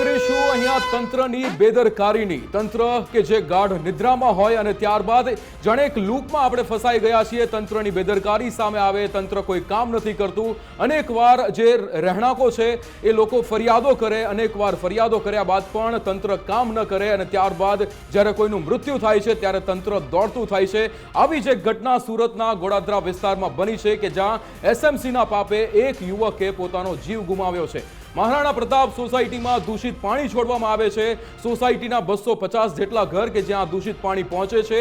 કરીશું અહીંયા તંત્રની બેદરકારીની. તંત્ર કે જે ગાઢ નિદ્રામાં હોય અને ત્યારબાદ જાણે એક લૂપમાં આપણે ફસાઈ ગયા છીએ, તંત્રની બેદરકારી સામે આવે, તંત્ર કોઈ કામ નથી કરતું. અનેકવાર જે રહેણાંકો છે એ લોકો ફરિયાદો કરે, અનેકવાર ફરિયાદો કર્યા બાદ પણ તંત્ર કામ ન કરે અને ત્યારબાદ જ્યારે કોઈનું મૃત્યુ થાય છે ત્યારે તંત્ર દોડતું થાય છે. આવી જે ઘટના સુરતના ગોડાદરા વિસ્તારમાં બની છે કે જ્યાં એસએમસીના પાપે એક યુવકે પોતાનો જીવ ગુમાવ્યો છે. મહારાણા પ્રતાપ સોસાયટીમાં દૂષિત પાણી છોડવામાં આવે છે. સોસાયટીના બસો પચાસ જેટલા ઘર કે જ્યાં દૂષિત પાણી પહોંચે છે,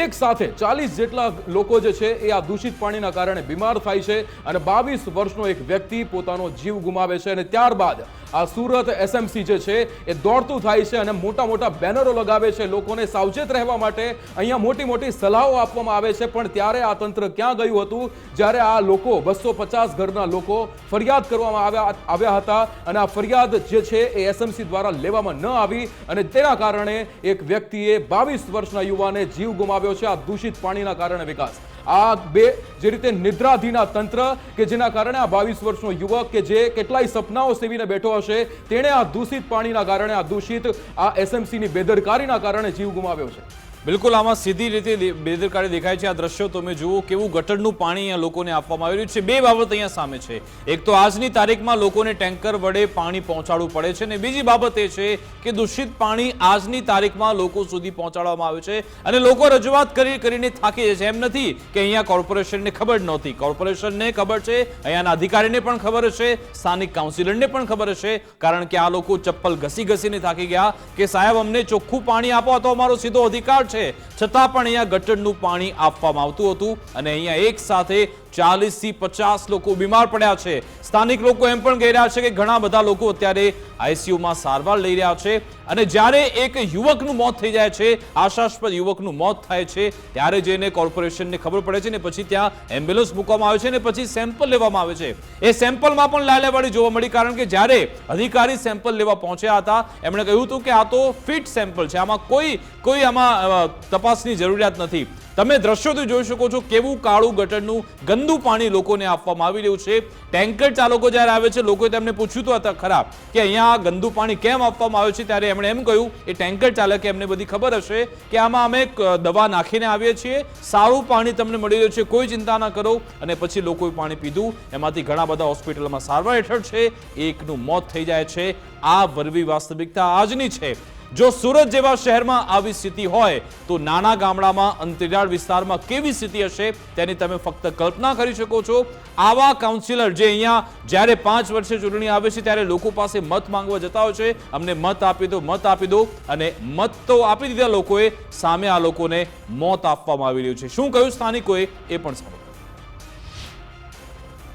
એક સાથે ચાલીસ જેટલા લોકો જે છે એ આ દૂષિત પાણીના કારણે બીમાર થાય છે અને બાવીસ વર્ષનો એક વ્યક્તિ પોતાનો જીવ ગુમાવે છે અને ત્યારબાદ આ સુરત એસએમસી જે છે, એ દોડતું થાય છે અને મોટા મોટા બેનરો લગાવે છે લોકોને સાવચેત રહેવા માટે. અહીંયા મોટી મોટી સલાહો આપવામાં આવે છે, પણ ત્યારે આ તંત્ર ક્યાં ગયું હતું? જ્યારે આ લોકો, બસો પચાસ ઘરના લોકો ફરિયાદ કરવામાં આવ્યા આવ્યા હતા અને આ ફરિયાદ જે છે એ એસએમસી દ્વારા લેવામાં ન આવી અને તેના કારણે એક વ્યક્તિએ બાવીસ વર્ષના યુવાને જીવ ગુમાવ્યો છે આ દૂષિત પાણીના કારણે વિકાસ. આ બે, જે રીતે નિદ્રાધીના તંત્ર કે જેના કારણે આ બાવીસ વર્ષનો યુવક કે જે કેટલાય સપનાઓ સેવીને બેઠો હશે, તેણે આ દૂષિત પાણીના કારણે, આ દૂષિત આ એસએમસીની બેદરકારીના કારણે જીવ ગુમાવ્યો છે. બિલકુલ, આમાં સીધી રીતે બેદરકારી દેખાય છે આ દ્રશ્યો. તમે જુઓ કેવું ગટરનું પાણી અહીંયા લોકોને આપવામાં આવી રહ્યું છે. બે બાબત અહીંયા સામે છે. એક તો આજની તારીખમાં લોકોને ટેન્કર વડે પાણી પહોંચાડવું પડે છે અને બીજી બાબત એ છે કે દૂષિત પાણી આજની તારીખમાં લોકો સુધી પહોંચાડવામાં આવે છે અને લોકો રજૂઆત કરી કરીને થાકી જાય છે. એમ નથી કે અહીંયા કોર્પોરેશનને ખબર નહોતી. કોર્પોરેશનને ખબર છે, અહીંયાના અધિકારીને પણ ખબર હશે સ્થાનિક કાઉન્સિલરને પણ ખબર હશે કારણ કે આ લોકો ચપ્પલ ઘસી ઘસીને થાકી ગયા કે સાહેબ અમને ચોખ્ખું પાણી આપો તો અમારો સીધો અધિકાર છે. છતાં પણ અહીંયા ગટરનું પાણી આપવામાં આવતું હતું અને અહીંયા એક સાથે ચાલીસથી પચાસ લોકો બીમાર પડ્યા છે. સ્થાનિક લોકો એમ પણ કહી રહ્યા છે કે ઘણા બધા લોકો અત્યારે આઈસીયુમાં સારવાર લઈ રહ્યા છે અને જ્યારે એક યુવકનું મોત થઈ જાય છે, આશાસ્પદ યુવકનું મોત થાય છે, ત્યારે જઈને કોર્પોરેશનને ખબર પડે છે ને પછી ત્યાં એમ્બ્યુલન્સ મૂકવામાં આવે છે ને પછી સેમ્પલ લેવામાં આવે છે. એ સેમ્પલમાં પણ લાલેવાળી જોવા મળી કારણ કે જ્યારે અધિકારી સેમ્પલ લેવા પહોંચ્યા હતા, એમણે કહ્યું હતું કે આ તો ફિટ સેમ્પલ છે. આમાં કોઈ કોઈ આમાં તપાસની જરૂરિયાત નથી. તમે દ્રશ્યોથી જોઈ શકો છો કેવું કાળું ગટરનું ગંદુ પાણી લોકોને આપવામાં આવી રહ્યું છે. ટેન્કર ચાલકો જ્યારે આવે છે, લોકોએ તેમને પૂછ્યું તો હતા ખરા કે અહીંયા ગંદુ પાણી કેમ આપવામાં આવે છે? ત્યારે એમણે એમ કહ્યું, એ ટેન્કર ચાલકે, એમને બધી ખબર હશે કે આમાં અમે દવા નાખીને આવીએ છીએ. સારું પાણી તમને મળી રહ્યું છે, કોઈ ચિંતા ના કરો. અને પછી લોકોએ પાણી પીધું. એમાંથી ઘણા બધા હોસ્પિટલમાં સારવાર હેઠળ છે. એકનું મોત થઈ જાય છે. આ વરવી વાસ્તવિકતા આજની છે. જો સુરત જેવા શહેરમાં આવી સ્થિતિ હોય તો નાના ગામડામાં અંતરિયાળ વિસ્તારમાં કેવી સ્થિતિ હશે તેની તમે ફક્ત કલ્પના કરી શકો છો. આવા કાઉન્સિલર જે અહીંયા જ્યારે પાંચ વર્ષે ચૂંટણી આવે છે ત્યારે લોકો પાસે મત માંગવા જતા હોય છે. અમને મત આપી દો, મત આપી દો અને મત તો આપી દીધા લોકોએ, સામે આ લોકોને મોત આપવામાં આવી રહ્યું છે. શું કહ્યું સ્થાનિકોએ એ પણ સાંભળ્યું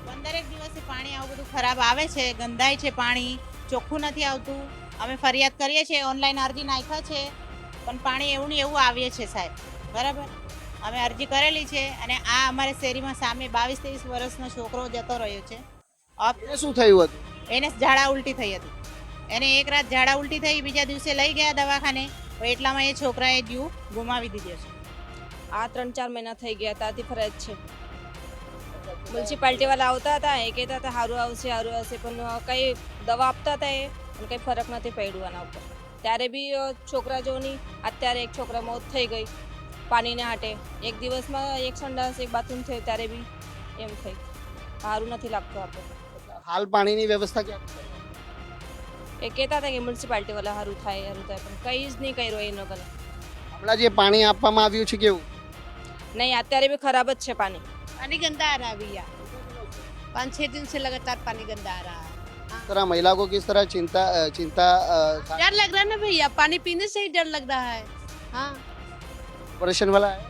પંદરેક દિવસથી પાણી આવું બધું ખરાબ આવે છે ગંદાય છે પાણી, ચોખ્ખું નથી આવતું. અમે ફરિયાદ કરીએ છીએ ઓનલાઈન અરજી નાખ્યા છે પણ પાણી એવું ને એવું આવીએ છે સાહેબ. બરાબર? અમે અરજી કરેલી છે અને આ અમારે શેરીમાં સામે બાવીસ ત્રેવીસ વર્ષનો છોકરો જતો રહ્યો છે. અપ- એ શું થયું હતું? એને ઝાડા ઉલટી થઈ હતી. એને એક રાત ઝાડા ઉલટી થઈ બીજા દિવસે લઈ ગયા દવાખાને એટલામાં એ છોકરાએ જીવ ગુમાવી દીધો છે. આ ત્રણ ચાર મહિના થઈ ગયા ત્યાંથી ફરજ છે. મ્યુનિસિપાલિટી વાળા આવતા હતા એ કહેતા હતા સારું આવશે સારું આવશે પણ કંઈ દવા આપતા હતા એ? પણ કંઈ ફરક નથી પડ્યું આના ઉપર. ત્યારે બી છોકરા જોની અત્યારે એક છોકરા મોત થઈ ગઈ પાણીને હાટે. એક દિવસમાં એક સંડાસ એક બાથરૂમ થયું ત્યારે બી એમ થઈ. સારું નથી લાગતું આપણે હાલ પાણીની વ્યવસ્થા ક્યાં? એ કહેતા હતા કે મ્યુનિસિપાલિટી વાળા સારું થાય સારું થાય પણ કંઈ જ નહીં કર્યું એનો લોકોને હમણાં જે પાણી આપવામાં આવ્યું છે કેવું? નહીં અત્યારે બી ખરાબ જ છે પાણી. પાણી ગંદા આ રહ્યા. પાંચ છ દિન છે લગાતાર પાણી ગંદા આ રહ્યા. तरह महिला को किस तरह चिंता अ, चिंता अ, डर लग रहा है ना भैया पानी पीने से ही डर लग रहा है हाँ कॉर्पोरेशन वाला है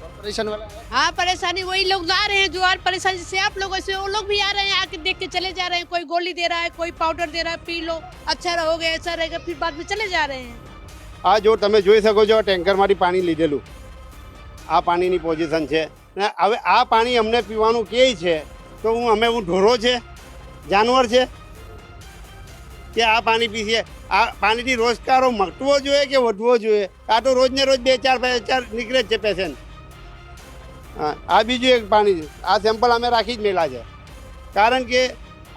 कॉर्पोरेशन वाला है हाँ परेशानी वही लोग ला रहे हैं जो और परेशानी जैसे आप लोग ऐसे वो लोग भी आ रहे हैं आके देख के चले जा रहे हैं कोई गोली दे रहा है कोई पाउडर दे रहा है पी लो अच्छा रहोगे ऐसा रहेगा फिर बाद में चले जा रहे हैं આ જો તમે જોઈ શકો છો ટેન્કરમાંથી પાણી લીધેલું આ પાણીની પોઝિશન છે ને હવે આ પાણી અમને પીવાનું કે છે તો હું અમે હું ઢોરો છે જાનવર છે કે આ પાણી પીશે આ પાણીથી રોજગારો મટવો જોઈએ કે વધવો જોઈએ? આ તો રોજને રોજ બે ચાર ચાર નીકળે જ છે પેશન્ટ હા, આ બીજું એક પાણી છે. આ સેમ્પલ અમે રાખી જ મેલા છે. કારણ કે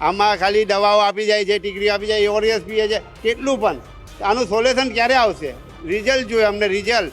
આમાં ખાલી દવાઓ આપી જાય છે ટીકરી આપી જાય ઓરિયસ પીએ છે. કેટલું પણ. આનું સોલ્યુશન ક્યારે આવશે? રિઝલ્ટ જોઈએ અમને રિઝલ્ટ.